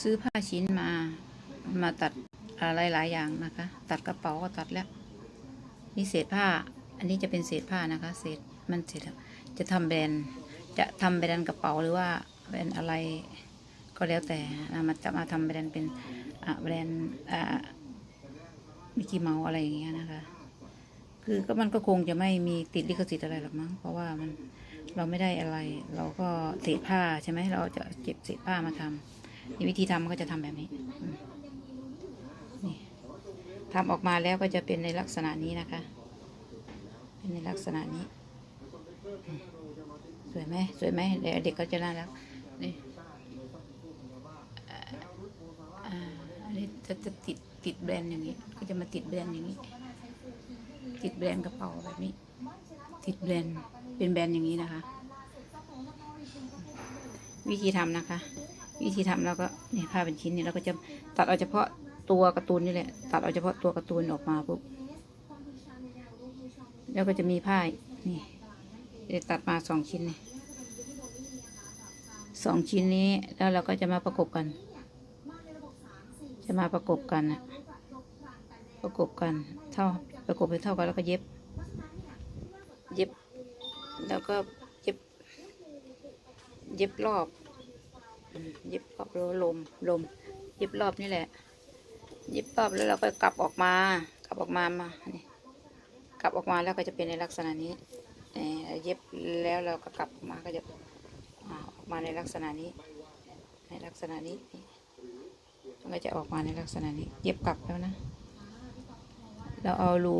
ซื้อผ้าชิ้นมา มาตัดอะไรหลายอย่างนะคะ ตัดกระเป๋าก็ตัดแล้ว นี่เศษผ้า อันนี้จะเป็นเศษผ้านะคะ เศษมันเสร็จะทำแบรนด์จะทำแบรนด์กระเป๋าหรือว่าแบรนด์อะไรก็แล้วแต่นะมันจะมาทำแบรนด์เป็นแบรนด์มิกกี้เมาส์อะไรอย่างเงี้ยนะคะ คือก็มันก็คงจะไม่มีติดลิขสิทธิ์อะไรหรอกมั้ง เพราะว่ามันเราไม่ได้อะไร เราก็เศษผ้าใช่ไหมเราจะเก็บเศษผ้ามาทำนี่ วิธีทำก็จะทำแบบนี้นี่ทำออกมาแล้วก็จะเป็นในลักษณะนี้นะคะ เป็นในลักษณะนี้ สวยไหมสวยไหมเด็กก็จะน่ารักนี่เอ่อนนี้จะจะติดติดแบรนด์อย่างนี้ ก็จะมาติดแบรนด์อย่างนี้ ติดแบรนด์กระเป๋าแบบนี้ ติดแบรนด์เป็นแบรนด์อย่างนี้นะคะ วิธีทำนะคะ วิธีทำเราก็เนี่ยผ้าเป็นชิ้นเนี่ยเราก็จะตัดเอาเฉพาะตัวการ์ตูนนี่แหละ ตัดเอาเฉพาะตัวการ์ตูนออกมาปุ๊บแล้วก็จะมีผ้านี่เดี๋ยวตัดมาสองชิ้นนี่สองชิ้นนี้แล้วเราก็จะมาประกบกัน จะมาประกบกันนะประกบกันเท่าประกบไปเท่ากันแล้วก็เย็บ เย็บแล้วก็เย็บ เย็บรอบ เย็บรอบแล้วลมลมเย็บรอบนี่แหละเย็บรอบแล้วเราก็กลับออกมา กลับออกมามานี่กลับออกมาแล้วก็จะเป็นในลักษณะนี้เอ่อเย็บแล้วเราก็กลับออกมาก็จะออกมาในลักษณะนี้ ในลักษณะนี้มันก็จะออกมาในลักษณะนี้ เย็บกลับแล้วนะเราเอารู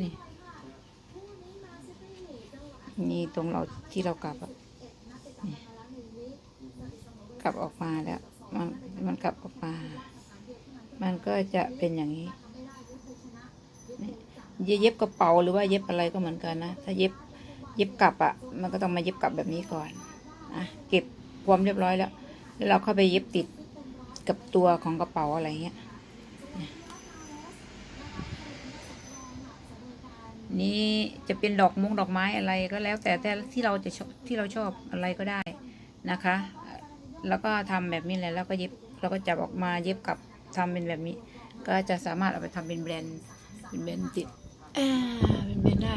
นี่นี่ตรงเราที่เรากลับอะ ลับออกมาแล้ว มันมันกลับออกมา มันก็จะเป็นอย่างนี้นี่เย็บกระเป๋าหรือว่าเย็บอะไรก็เหมือนกันนะ ถ้าเย็บเย็บกลับอะ่ะ มันก็ต้องมาเย็บกลับแบบนี้ก่อนอะเก็บความเรียบร้อยแล้ว แล้วเราเข้าไปเย็บติดกับตัวของกระเป๋าอะไรเงี้ย นี่จะเป็นดอกมงดอกไม้อะไรก็แล้วแต่แต่ที่เราจะที่เราชอบอะไรก็ได้นะคะ แล้วก็ทำแบบนี้แหละแล้วก็เย็บเราก็จับออกมาเย็บกับทำเป็นแบบนี้ ก็จะสามารถเอาไปทำเป็นแบรนด์เป็นแบรนด์ติดเป็นแบรนด์ได้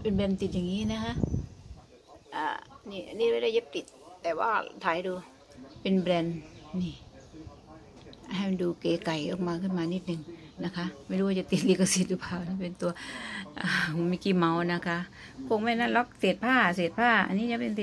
เป็นแบรนด์ติดอย่างนี้นะคะอ่านี่อันนี่ไม่ได้เย็บติด แต่ว่าถ่ายดูเป็นแบรนด์นี่ให้มันดูเก๋ไก่ออกมาขึ้นมานิดนึงนะคะ ไม่รู้ว่าจะติดลิขสิทธิ์หรือเปล่านี่เป็นตัวมิกกี้เมาส์นะคะ คงไม่นั่นล็อกเศษผ้าเศษผ้า อันนี้จะเป็น